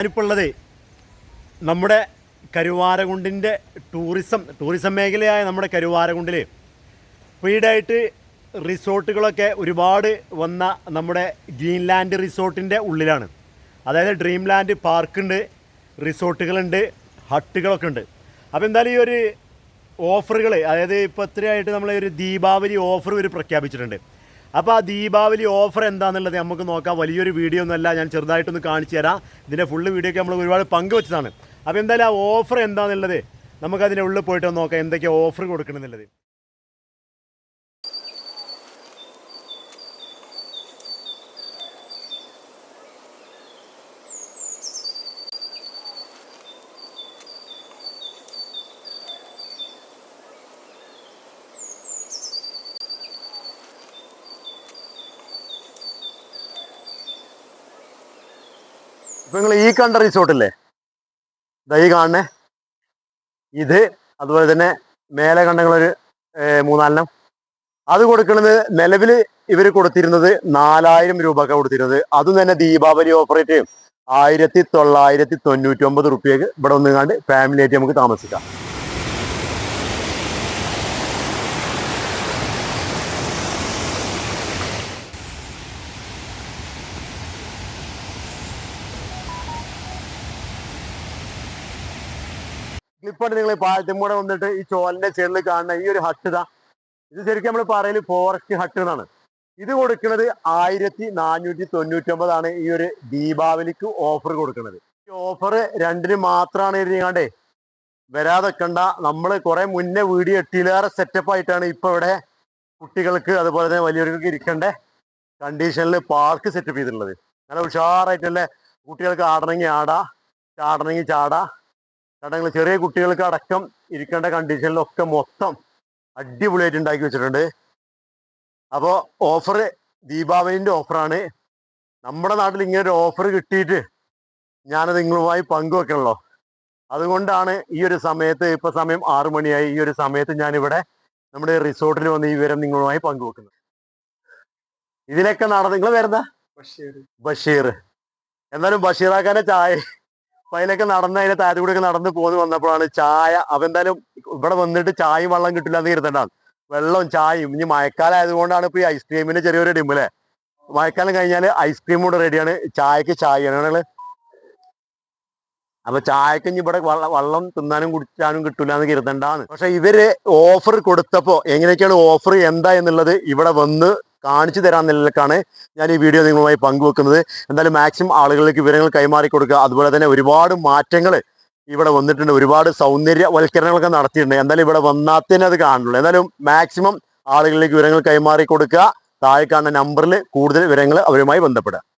ഞാനിപ്പോൾ ഉള്ളത് നമ്മുടെ കരുവാരകുണ്ടിന്റെ ടൂറിസം ടൂറിസം മേഖലയായ നമ്മുടെ കരുവാരകുണ്ടിൽ സ്പീഡായിട്ട് റിസോർട്ടുകളൊക്കെ ഒരുപാട് വന്ന നമ്മുടെ ഗ്രീൻലാൻഡ് റിസോർട്ടിന്റെ ഉള്ളിലാണ്. അതായത് ഡ്രീം ലാൻഡ് പാർക്കുണ്ട് റിസോർട്ടുകളുണ്ട് ഹട്ടുകളൊക്കെ ഉണ്ട്. അപ്പോൾ എന്തായാലും ഈ ഒരു ഓഫറുകൾ അതായത് ഇപ്പോൾ ഇത്രയായിട്ട് നമ്മൾ ഒരു ദീപാവലി ഓഫർ ഒരു പ്രഖ്യാപിച്ചിട്ടുണ്ട്. അപ്പോൾ ആ ദീപാവലി ഓഫർ എന്താണെന്നുള്ളത് നമുക്ക് നോക്കാം. വലിയൊരു വീഡിയോ ഒന്നുമല്ല ഞാൻ ചെറുതായിട്ടൊന്ന് കാണിച്ചു തരാം. ഇതിന്റെ ഫുള്ള് വീഡിയോ ഒക്കെ നമ്മൾ ഒരുപാട് പങ്കുവച്ചതാണ് അപ്പോൾ എന്തായാലും ആ ഓഫർ എന്താണെന്നുള്ളത് നമുക്കതിന്റെ ഉള്ളിൽ പോയിട്ട് നോക്കാം എന്തൊക്കെ ഓഫർ കൊടുക്കണമെന്നുള്ളത് ഇപ്പൊ നിങ്ങൾ ഈ കണ്ട റിസോർട്ടില്ലേ ദാ ഈ കാണണേ ഇത് അതുപോലെ തന്നെ മേലെ കണ്ടങ്ങളൊരു മൂന്നാലെണ്ണം. അത് കൊടുക്കുന്നത് നിലവിൽ ഇവർ കൊടുത്തിരുന്നത് നാലായിരം രൂപക്ക് കൊടുത്തിരുന്നത്. അതും തന്നെ ദീപാവലി ഓപ്പറേറ്റ് ആയിരത്തി തൊള്ളായിരത്തി തൊണ്ണൂറ്റി ഒമ്പത് റുപ്യക്ക് ഇവിടെ ഒന്നുകാണ്ട് ഫാമിലി ആയിട്ട് നമുക്ക് താമസിക്കാം. ക്ലിപ്പാണ് നിങ്ങൾ പാലത്തിമൂടെ വന്നിട്ട് ഈ ചോലിന്റെ ചേരിൽ കാണുന്ന ഈ ഒരു ഹട്ട് ഇതാ. ശരിക്കും നമ്മൾ പറയൽ ഫോറസ്റ്റ് ഹട്ട് എന്നാണ്. ഇത് കൊടുക്കുന്നത് ആയിരത്തി നാനൂറ്റി തൊണ്ണൂറ്റി ഒമ്പതാണ് ഈ ഒരു ദീപാവലിക്ക് ഓഫർ കൊടുക്കുന്നത്. ഈ ഓഫർ രണ്ടിന് മാത്രമാണ് വരാതെ കണ്ട നമ്മൾ കുറെ മുന്നേ വീഡിയോ എട്ടിലേറെ സെറ്റപ്പ് ആയിട്ടാണ് ഇപ്പൊ ഇവിടെ കുട്ടികൾക്ക് അതുപോലെ തന്നെ വലിയവർക്ക് ഇരിക്കേണ്ട. കണ്ടീഷനിൽ പാർക്ക് സെറ്റപ്പ് ചെയ്തിട്ടുള്ളത്. നല്ല ഉഷാറായിട്ടല്ലേ കുട്ടികൾക്ക് ആടണമെങ്കിൽ ആടാ ചാടണമെങ്കിൽ ചാടാ. ചടങ്ങൾ ചെറിയ കുട്ടികൾക്ക് അടക്കം ഇരിക്കേണ്ട കണ്ടീഷനിലൊക്കെ മൊത്തം അടിപൊളിയായിട്ട് ഉണ്ടാക്കി വെച്ചിട്ടുണ്ട്. അപ്പോൾ ഓഫർ ദീപാവലിന്റെ ഓഫറാണ് നമ്മുടെ നാട്ടിൽ ഇങ്ങനെ ഒരു ഓഫർ കിട്ടിയിട്ട് ഞാനത് നിങ്ങളുമായി പങ്കുവെക്കണല്ലോ. അതുകൊണ്ടാണ് ഈ ഒരു സമയത്ത് ഇപ്പൊ സമയം ആറു മണിയായി. ഈ ഒരു സമയത്ത് ഞാനിവിടെ നമ്മുടെ റിസോർട്ടിൽ വന്ന് ഈ വിവരം നിങ്ങളുമായി പങ്കുവെക്കുന്നത് ഇതിലൊക്കെ നടന്ന് നിങ്ങൾ വരുന്ന ബഷീർ. ബഷീർ. എന്നാലും ബഷീറാക്കാനെ ചായ അതിലൊക്കെ നടന്ന് അതിന്റെ താഴെ കൂടെ ഒക്കെ നടന്ന് പോന്ന് വന്നപ്പോഴാണ് ചായ അവ എന്തായാലും ഇവിടെ വന്നിട്ട് ചായയും വെള്ളം കിട്ടില്ല എന്ന് കരുതണ്ടാണ് വെള്ളവും ചായയും ഇനി മഴക്കാലം ആയതുകൊണ്ടാണ് ഇപ്പൊ ഈ ഐസ്ക്രീമിന്റെ ചെറിയൊരു ഡിമ്മല്ലേ മഴക്കാലം കഴിഞ്ഞാൽ ഐസ്ക്രീം കൂടെ റെഡിയാണ് ചായക്ക് ചായയാണ് അപ്പൊ ചായക്ക് ഇനി ഇവിടെ വള്ള- വെള്ളം തിന്നാനും കുടിച്ചാനും കിട്ടില്ല എന്ന് കരുതണ്ടാണ് പക്ഷെ ഇവർ ഓഫർ കൊടുത്തപ്പോ എങ്ങനെയൊക്കെയാണ് ഓഫർ എന്താ എന്നുള്ളത് ഇവിടെ വന്ന് കാണിച്ചു തരാൻ നിലക്കാണ് ഞാൻ ഈ വീഡിയോ നിങ്ങളുമായി പങ്കുവെക്കുന്നത്. എന്തായാലും മാക്സിമം ആളുകളിലേക്ക് വിവരങ്ങൾ കൈമാറി കൊടുക്കുക. അതുപോലെ തന്നെ ഒരുപാട് മാറ്റങ്ങൾ ഇവിടെ വന്നിട്ടുണ്ട്. ഒരുപാട് സൗന്ദര്യവൽക്കരണങ്ങളൊക്കെ നടത്തിയിട്ടുണ്ട്. എന്തായാലും ഇവിടെ വന്നാത്തന്നെ അത് കാണുള്ളൂ. എന്തായാലും മാക്സിമം ആളുകളിലേക്ക് വിവരങ്ങൾ കൈമാറി കൊടുക്കുക. താഴെ കാണുന്ന നമ്പറിൽ കൂടുതൽ വിവരങ്ങൾ അവരുമായി ബന്ധപ്പെടുക.